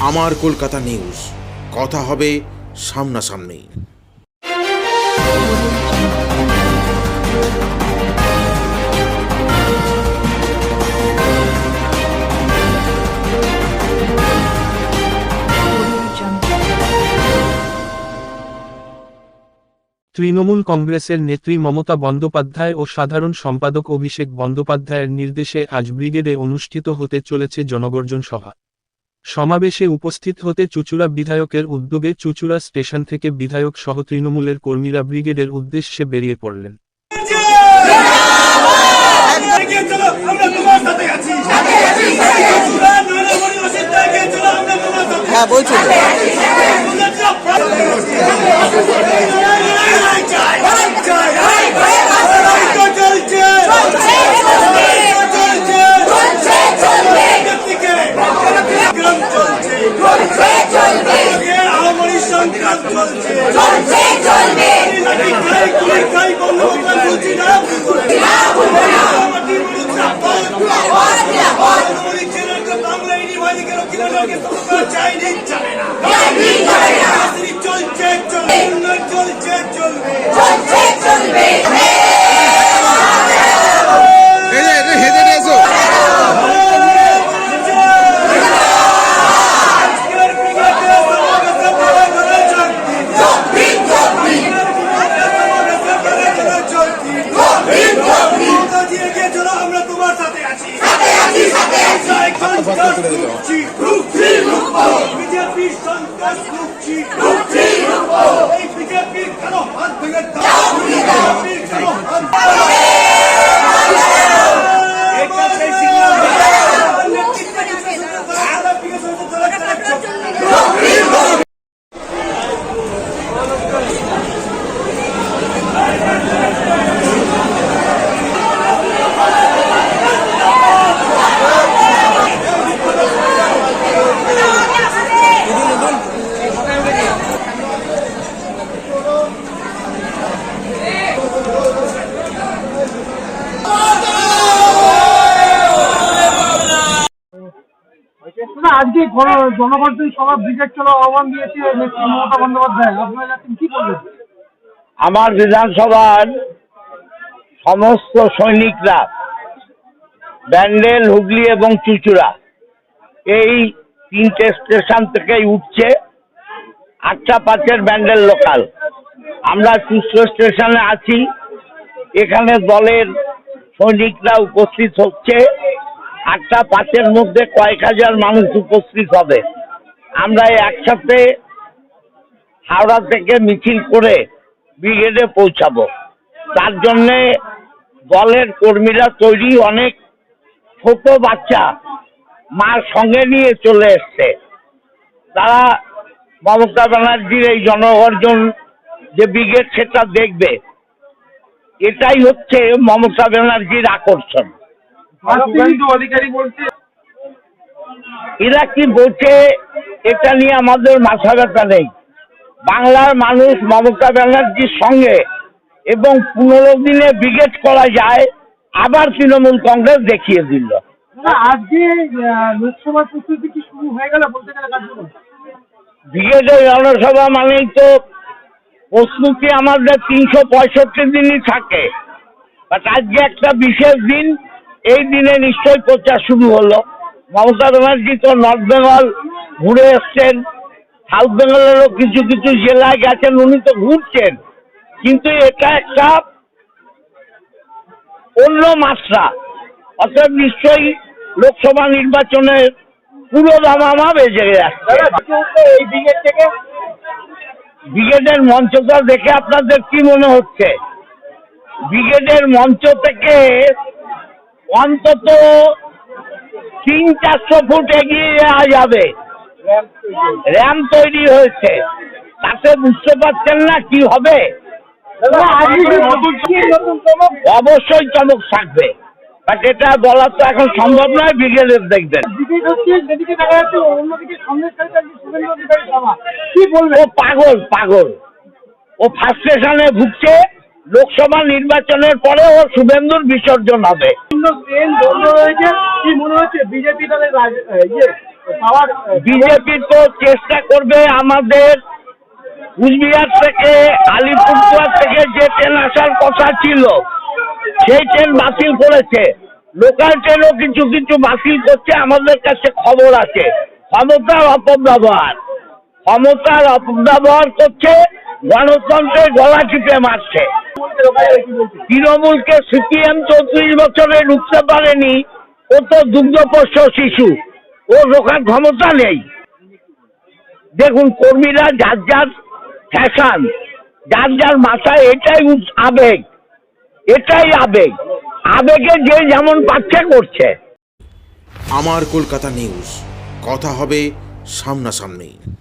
আমার কলকাতা নিউজ। কথা হবে সামনাসামনি। তৃণমূল কংগ্রেসের নেত্রী মমতা বন্দ্যোপাধ্যায় ও সাধারণ সম্পাদক অভিষেক বন্দ্যোপাধ্যায়ের নির্দেশে আজ ব্রিগেডে অনুষ্ঠিত হতে চলেছে জনগর্জন সভা। সমাবেশে উপস্থিত হতে চুচুড়া বিধায়কের উদ্যোগে চুচুড়া স্টেশন থেকে বিধায়ক সহ তৃণমূলের কর্মীরা ব্রিগেডের উদ্দেশ্যে বেরিয়ে পড়লেন। এগিয়ে জয় সন্ত্রাস রুখছি রুখছি এই বিজেপির কেন হাত ভেঙে Não, চলো আহ্বান দিয়েছে মমতা বন্দ্যোপাধ্যায়। আপনারা যাচ্ছেন কি বলবেন আমার বিধানসভার সমস্ত সৈনিকরা, ব্যান্ডেল, হুগলি এবং চুচুড়া, এই তিনটে স্টেশন থেকেই উঠছে আটটা পাঁচের ব্যান্ডেল লোকাল। আমরা চুচুড়া স্টেশনে আছি। এখানে দলের সৈনিকরা উপস্থিত হচ্ছে। আটটা পাঁচের মধ্যে কয়েক হাজার মানুষ উপস্থিত হবে। আমরা একসাথে হাওড়া থেকে মিছিল করে ব্রিগেডে পৌঁছাবো। তার জন্যে দলের কর্মীরা তৈরি অনেক ছোট বাচ্চা মার সঙ্গে নিয়ে চলে এসছে। তারা মমতা ব্যানার্জির এই জনগর্জন যে ব্রিগেড, সেটা দেখবে। এটাই হচ্ছে মমতা ব্যানার্জির আকর্ষণ। এরা কি বলছে। এটা নিয়ে আমাদের মাথা ব্যথা নেই। বাংলার মানুষ মমতা ব্যানার্জির সঙ্গে এবং পনেরো দিনে ব্রিগেড করা যায় আবার তৃণমূল কংগ্রেস দেখিয়ে দিল। আজকে লোকসভার প্রস্তুতি কি শুরু হয়ে গেল বলতে গেলে ব্রিগেডের জনসভা মানেই তো প্রস্তুতি আমাদের তিনশো পঁয়ষট্টি দিনই থাকে। বাট আজকে একটা বিশেষ দিন এই দিনে নিশ্চয়ই প্রচার শুরু হলো। মমতা ব্যানার্জি তো নর্থ বেঙ্গল ঘুরে এসছেন। সাউথ বেঙ্গলেরও কিছু কিছু জেলায় গেছেন, উনি তো ঘুরছেন। কিন্তু এটা একটা অন্য মাত্রা। অতএব নিশ্চয়ই লোকসভা নির্বাচনের পুরো দামামা বেজে ব্রিগেডের মঞ্চটা দেখে আপনাদের কি মনে হচ্ছে? ব্রিগেডের মঞ্চ থেকে অন্তত তিন চারশো ফুট এগিয়ে যাওয়া যাবে। র্যাম তৈরি হয়েছে। তাতে বুঝতে পারছেন না কি হবে? অবশ্যই চমক থাকবে। বাট এটা বলা তো এখন সম্ভব নয় ব্রিগেডের দেখবেন। ও পাগল পাগল। ও ফার্স্ট স্টেশনে ভুগছে লোকসভা নির্বাচনের পরে ও শুভেন্দুর বিসর্জন হবে। বিভিন্ন ট্রেন বন্ধ রয়েছে। কি মনে হচ্ছে বিজেপি তাদের ইয়ে পাওয়ার বিজেপি তো চেষ্টা করবে আমাদের কুচবিহার থেকে, আলিপুরদুয়ার থেকে যে ট্রেন আসার কথা ছিল, সেই ট্রেন বাতিল করেছে। লোকাল ট্রেনও কিছু কিছু বাতিল করছে, আমাদের কাছে খবর আছে। ক্ষমতার অপব্যবহার। ক্ষমতার অপব্যবহার করছে, গণতন্ত্রের গলা টিপে মারছে। তৃণমূলকে সিপিএম চৌত্রিশ বছরে ঢুকতে পারেনি, ও তো দুগ্ধপোষ্য শিশু, ও রোখার ক্ষমতা নেই। দেখুন, কর্মীরা যার যার ফ্যাশন, যার যার মাথায় এটাই আবেগ এটাই আবেগ। আবেগে যে যেমন পাচ্ছে করছে। আমার কলকাতা নিউজ। কথা হবে সামনাসামনি।